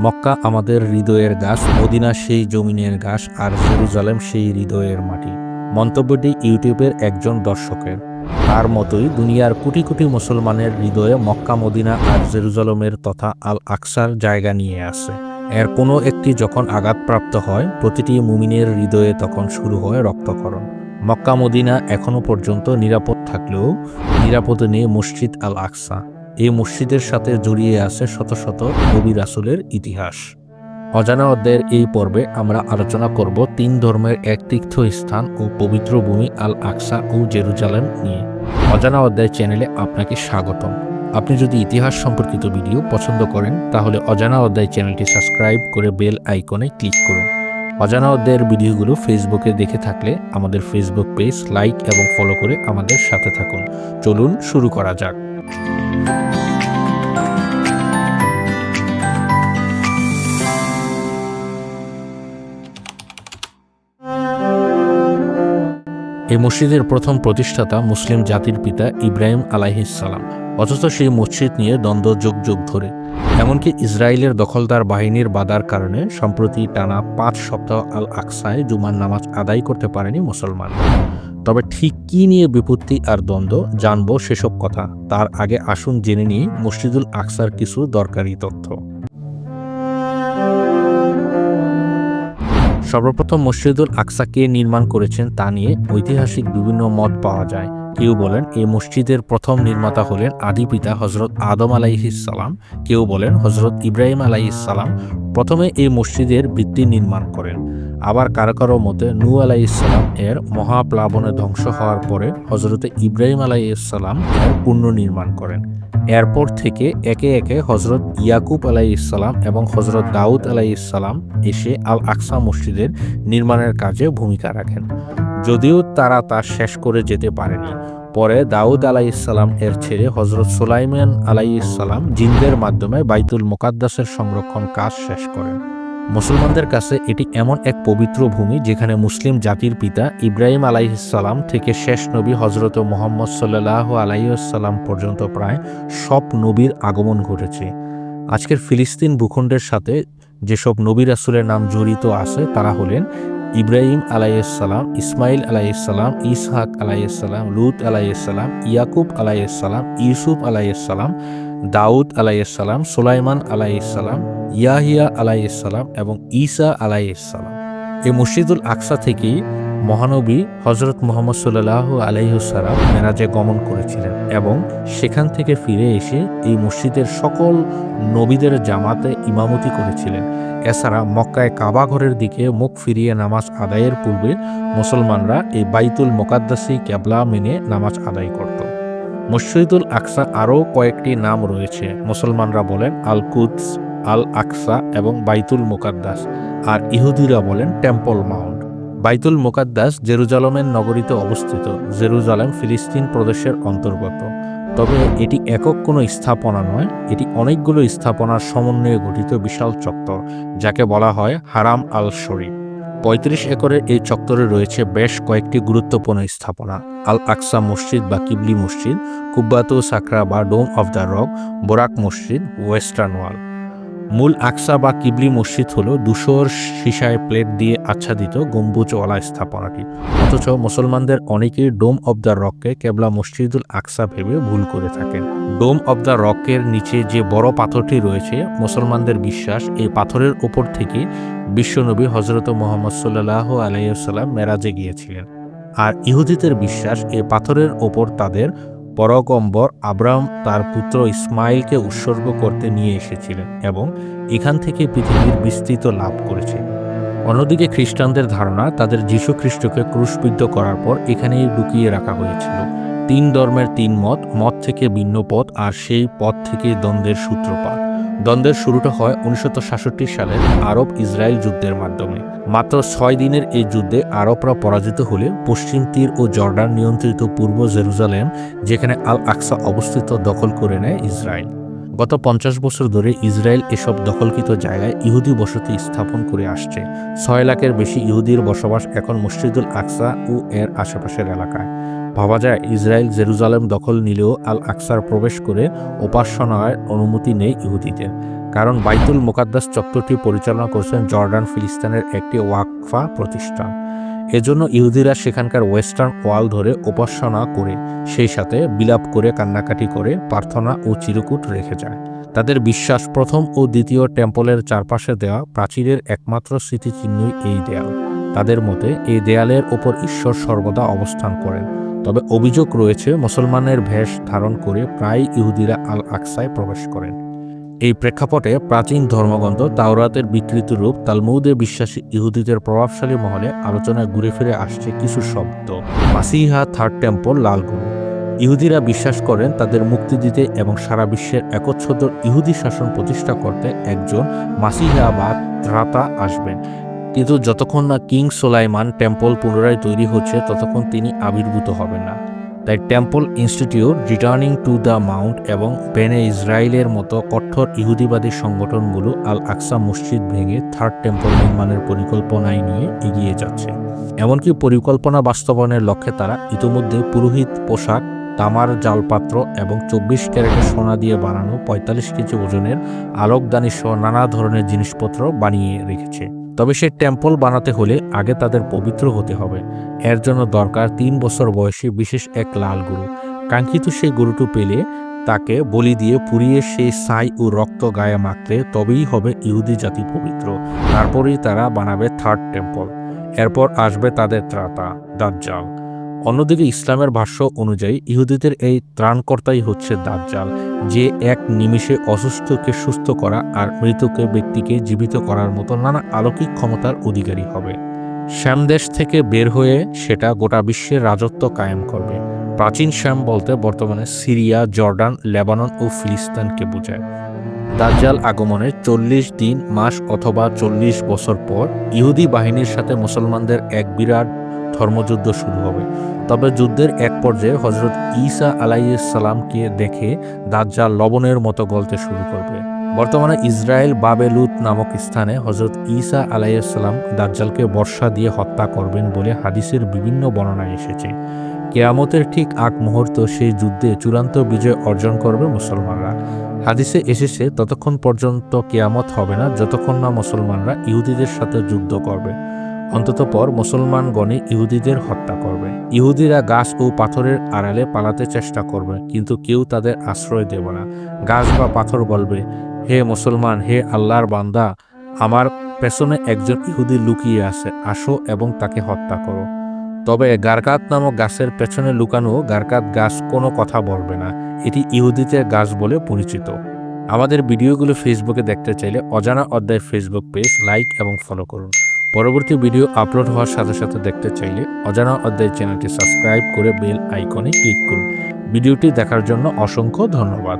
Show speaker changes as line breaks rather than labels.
মক্কা আমাদের হৃদয়ের গাছ, মদিনা সেই জমিনের গাছ আর জেরুজালেম সেই হৃদয়ের মাটি। মন্তব্যটি ইউটিউবের একজন দর্শকের। তার মতোই দুনিয়ার কোটি কোটি মুসলমানের হৃদয়ে মক্কা, মদিনা আর জেরুজালেমের তথা আল আকসার জায়গা নিয়ে আসে এর কোনো একটি যখন আঘাতপ্রাপ্ত হয়, প্রতিটি মুমিনের হৃদয়ে তখন শুরু হয় রক্তকরণ মক্কা, মদিনা এখনও পর্যন্ত নিরাপদ থাকলেও নিরাপদ নেই মসজিদ আল আকসা এই মসজিদের সাথে জড়িয়ে আছে শত শত নবী রাসুলের ইতিহাস। অজানা অধ্যায়ের এই পর্বে আমরা আলোচনা করব তিন ধর্মের এক তীর্থস্থান ও পবিত্র ভূমি আল আকসা ও জেরুজালেম নিয়ে। অজানা অধ্যায় চ্যানেলে আপনাকে স্বাগতম। আপনি যদি ইতিহাস সম্পর্কিত ভিডিও পছন্দ করেন, তাহলে অজানা অধ্যায় চ্যানেলটি সাবস্ক্রাইব করে বেল আইকনে ক্লিক করুন। অজানা অধ্যায়ের ভিডিওগুলো ফেসবুকে দেখে থাকলে আমাদের ফেসবুক পেজ লাইক এবং ফলো করে আমাদের সাথে থাকুন। চলুন শুরু করা যাক। এই মসজিদের প্রথম প্রতিষ্ঠাতা মুসলিম জাতির পিতা ইব্রাহিম আলাইহিসালাম অথচ সেই মসজিদ নিয়ে দ্বন্দ্ব যুগ যুগ ধরে। এমনকি ইসরায়েলের দখলদার বাহিনীর বাধার কারণে সম্প্রতি টানা পাঁচ সপ্তাহ আল আকসায় জুমার নামাজ আদায় করতে পারেনি মুসলমান। তবে ঠিক কী নিয়ে বিপত্তি আর দ্বন্দ্ব জানব সেসব কথা। তার আগে আসুন জেনে নিই মসজিদুল আকসার কিছু দরকারি তথ্য। সর্বপ্রথম মসজিদুল আকসা কে নির্মাণ করেছেন তা নিয়ে ঐতিহাসিক বিভিন্ন মত পাওয়া যায়। কেউ বলেন এই মসজিদের প্রথম নির্মাতা হলেন আদি পিতা হজরত আদম আলাইহিসালাম কেউ বলেন হজরত ইব্রাহিম আলাইহিসালাম প্রথমে এই মসজিদের ভিত্তি নির্মাণ করেন। আবার কারও কারও মতে নু আলাইসালাম এর মহাপ্লাবনে ধ্বংস হওয়ার পরে হজরতে ইব্রাহিম আলাইসালাম এর পুনর্নির্মাণ করেন। এরপর থেকে একে একে হজরত ইয়াকুব আলাই ইসলাম এবং হজরত দাউদ আলাই ইসলাম এসে আল আকসা মসজিদের নির্মাণের কাজে ভূমিকা রাখেন। যদিও তারা তা শেষ করে যেতে পারেনি। পরে দাউদ আলাই ইসলাম এর ছেড়ে হজরত সুলাইমান আলাই ইসলাম জিন্দের মাধ্যমে বাইতুল মোকাদ্দাসের সংরক্ষণ কাজ শেষ করেন। মুসলমানদের কাছে এটি এমন এক পবিত্র ভূমি যেখানে মুসলিম জাতির পিতা ইব্রাহিম আলাইহিসাল্লাম থেকে শেষ নবী হজরত মোহাম্মদ সাল্লাহ আলাইসাল্লাম পর্যন্ত প্রায় সব নবীর আগমন ঘটেছে। আজকের ফিলিস্তিন ভূখণ্ডের সাথে যেসব নবী রাসুলের নাম জড়িত আছে, তারা হলেন ইব্রাহিম আলাইসাল্লাম ইসমাইল আলাইসাল্লাম ইসহাক আলাইসাল্লাম লুত আলাইসাল্লাম ইয়াকুব আলাইসাল্লাম ইউসুফ আলাইসাল্লাম দাউদ আলাইসাল্লাম সুলাইমান আলাইসাল্লাম ইয়াহিয়া আলাইসাল্লাম এবং ঈসা আলাইসাল্লাম এই মসজিদুল আকসা থেকেই মহানবী হজরত মোহাম্মদ সাল্লাহ আলাইসাল্লাম মেরাজে গমন করেছিলেন এবং সেখান থেকে ফিরে এসে এই মসজিদের সকল নবীদের জামাতে ইমামতি করেছিলেন। এছাড়া মক্কায় কাবা ঘরের দিকে মুখ ফিরিয়ে নামাজ আদায়ের পূর্বে মুসলমানরা এই বাইতুল মোকাদ্দাসি ক্যাবলা মেনে নামাজ আদায় করত। মসজিদুল আকসা আরও কয়েকটি নাম রয়েছে। মুসলমানরা বলেন আল কুদস আল আকসা এবং বাইতুল মোকাদ্দাস, আর ইহুদিরা বলেন টেম্পল মাউন্ট। বাইতুল মোকাদ্দাস জেরুজালেমের নগরীতে অবস্থিত। জেরুজালেম ফিলিস্তিন প্রদেশের অন্তর্গত। তবে এটি একক কোনো স্থাপনা নয়, এটি অনেকগুলো স্থাপনার সমন্বয়ে গঠিত বিশাল চত্বর, যাকে বলা হয় হারাম আল শরীফ পঁয়ত্রিশ একরের এই চত্বরে রয়েছে বেশ কয়েকটি গুরুত্বপূর্ণ স্থাপনা। আল আকসা মসজিদ বা কিবলি মসজিদ, কুব্বাতু সাকরা বা ডোম অফ দ্য রক, বোরাক মসজিদ, ওয়েস্টার্ন ওয়াল। মূল আকসা বা কিবলি মসজিদ হল দুশোর সিসায় প্লেট দিয়ে আচ্ছাদিত গম্বুজওয়ালা স্থাপনাটি। অথচ মুসলমানদের অনেকেই ডোম অব দ্য রককে কেবলা মসজিদুল আকসা ভেবে ভুল করে থাকেন। ডোম অব দ্য রকের নিচে যে বড় পাথরটি রয়েছে, মুসলমানদের বিশ্বাস এই পাথরের ওপর থেকে বিশ্বনবী হজরত মোহাম্মদ সাল্লাহ আলাইসাল্লাম মেরাজে গিয়েছিলেন। আর ইহুদিদের বিশ্বাস এই পাথরের ওপর তাদের পরগম্বর আব্রাম তার পুত্র ইসমাইলকে উৎসর্গ করতে নিয়ে এসেছিলেন এবং এখান থেকে পৃথিবীর বিস্তৃত লাভ করেছে অন্যদিকে খ্রিস্টানদের ধারণা তাদের খ্রিস্টকে ক্রুশবিদ্ধ করার পর এখানেই লুকিয়ে রাখা হয়েছিল। তিন ধর্মের তিন মত মত থেকে ভিন্ন পথ আর সেই পথ থেকে দ্বন্দ্বের সূত্রপাত। দ্বন্দ্বের শুরুটা হয় উনিশশো সালের আরব ইসরায়েল যুদ্ধের মাধ্যমে। মাত্র ছয় দিনের এই যুদ্ধে আরবরা পরাজিত হলে পশ্চিম তীর ও জর্ডান নিয়ন্ত্রিত পূর্ব জেরুজালেম, যেখানে আল আকসা অবস্থিত, দখল করে নেয় ইসরায়েল। গত পঞ্চাশ বছর ধরে ইসরায়েল এসব দখলকৃত জায়গায় ইহুদি বসতি স্থাপন করে আসছে। ছয় লাখের বেশি ইহুদির বসবাস এখন মসজিদুল আকসা ও এর আশেপাশের এলাকায়। ভাবা যায় ইসরায়েল জেরুজালেম দখল নিলেও আল আকসার প্রবেশ করে উপাসনার অনুমতি নেই ইহুদিদের। কারণ বাইতুল মোকাদ্দাস চত্বরটি পরিচালনা করছেন জর্ডান, ফিলিস্তিনের একটি ওয়াকফা প্রতিষ্ঠান। এজন্য ইহুদিরা সেখানকার ওয়েস্টার্ন ওয়াল ধরে উপাসনা করে, সেই সাথে বিলাপ করে, কান্নাকাটি করে, প্রার্থনা ও চিরকুট রেখে যায়। তাদের বিশ্বাস প্রথম ও দ্বিতীয় টেম্পলের চারপাশে দেওয়া প্রাচীরের একমাত্র স্মৃতিচিহ্নই এই দেয়াল। তাদের মতে, এই দেয়ালের ওপর ঈশ্বর সর্বদা অবস্থান করেন। তবে অভিযোগ রয়েছে, মুসলমানের ভেষ ধারণ করে প্রায় ইহুদিরা আল আকসায় প্রবেশ করেন। এই প্রেক্ষাপটে প্রাচীন ধর্মগ্রন্থ তাওরাতের বিকৃত রূপ তালমৌদে বিশ্বাসী ইহুদিদের প্রভাবশালী মহলে আলোচনায় ঘুরে ফিরে আসছে কিছু শব্দ। মাসিহা থার্ড টেম্পল, লালগুরু। ইহুদিরা বিশ্বাস করেন তাদের মুক্তি দিতে এবং সারা বিশ্বের একচ্ছত্র ইহুদি শাসন প্রতিষ্ঠা করতে একজন মাসিহা বা ত্রাতা আসবেন। কিন্তু যতক্ষণ না কিং সোলাইমান টেম্পল পুনরায় তৈরি হচ্ছে, ততক্ষণ তিনি আবির্ভূত হবেন না। তাই temple institute, returning to the mount এবং বেনে ইসরায়েলের মতো কঠোর ইহুদিবাদী সংগঠনগুলো আল আকসা মসজিদ ভেঙে থার্ড টেম্পল নির্মাণের পরিকল্পনায় নিয়ে এগিয়ে যাচ্ছে। এমনকি পরিকল্পনা বাস্তবায়নের লক্ষ্যে তারা ইতিমধ্যে পুরোহিত পোশাক, তামার জালপাত্র এবং চব্বিশ ক্যারেটের সোনা দিয়ে বানানো পঁয়তাল্লিশ কেজি ওজনের আলোকদানি সহ নানা ধরনের জিনিসপত্র বানিয়ে রেখেছে। তবে সে টেম্পল বানাতে হলে আগে তাদের পবিত্র হতে হবে। এর জন্য দরকার তিন বছর বয়সে বিশেষ এক লাল গুরু। কাঙ্ক্ষিত সেই গরুটি পেলে তাকে বলি দিয়ে পুড়িয়ে সেই ছাই ও রক্ত গায়ে মাখলে তবেই হবে ইহুদি জাতি পবিত্র। তারপরেই তারা বানাবে থার্ড টেম্পল এরপর আসবে তাদের ত্রাতা, দাজ্জাল। অন্যদিকে ইসলামের ভাষ্য অনুযায়ী ইহুদিদের এই ত্রাণকর্তাই হচ্ছে দাজ্জাল, যে এক নিমিষে অসুস্থকে সুস্থ করা আর মৃতকে ব্যক্তিকে জীবিত করার মতো নানা আলৌকিক ক্ষমতার অধিকারী হবে। শ্যামদেশ থেকে বের হয়ে সেটা গোটা বিশ্বের রাজত্ব কায়েম করবে। প্রাচীন শ্যাম বলতে বর্তমানে সিরিয়া, জর্ডান, লেবানন ও ফিলিস্তানকে বোঝায়। দাজ্জাল আগমনের চল্লিশ দিন, মাস অথবা চল্লিশ বছর পর ইহুদি বাহিনীর সাথে মুসলমানদের এক বিরাট ধর্মযুদ্ধ শুরু হবে। তবে যুদ্ধের এক পর্যায়ে হজরত ঈসা আলাইসালামকে দেখে দাজ্জাল লবণের মতো গলতে শুরু করবে। বর্তমানে ইসরায়েল বাবেলুত নামক স্থানে হজরত ঈসা আলাইসাল্লাম দাজ্জালকে বর্ষা দিয়ে হত্যা করবেন বলে হাদিসের বিভিন্ন বর্ণনায় এসেছে। কেয়ামতের ঠিক আগ মুহূর্ত সেই যুদ্ধে চূড়ান্ত বিজয় অর্জন করবে মুসলমানরা। হাদিসে এসেছে, ততক্ষণ পর্যন্ত কেয়ামত হবে না, যতক্ষণ না মুসলমানরা ইহুদিদের সাথে যুদ্ধ করবে। অন্ততপর মুসলমানগণে ইহুদিদের হত্যা করবে। ইহুদিরা গাছ ও পাথরের আড়ালে পালাতে চেষ্টা করবে, কিন্তু কেউ তাদের আশ্রয় দেবে না। গাছ বা পাথর বলবে, হে মুসলমান, হে আল্লাহর বান্দা, আমার পেছনে একজন ইহুদি লুকিয়ে আছে, আসো এবং তাকে হত্যা করো। তবে গারকাত নামক গাছের পেছনে লুকানো গারকাত গাছ কোনো কথা বলবে না। এটি ইহুদিদের গাছ বলে পরিচিত। আমাদের ভিডিওগুলো ফেসবুকে দেখতে চাইলে অজানা অধ্যায় ফেসবুক পেজ লাইক এবং ফলো করুন। পরবর্তী ভিডিও আপলোড হওয়ার সাথে সাথে দেখতে চাইলে অজানা অধ্যায় চ্যানেলটি সাবস্ক্রাইব করে বেল আইকনে ক্লিক করুন। ভিডিওটি দেখার জন্য অসংখ্য ধন্যবাদ।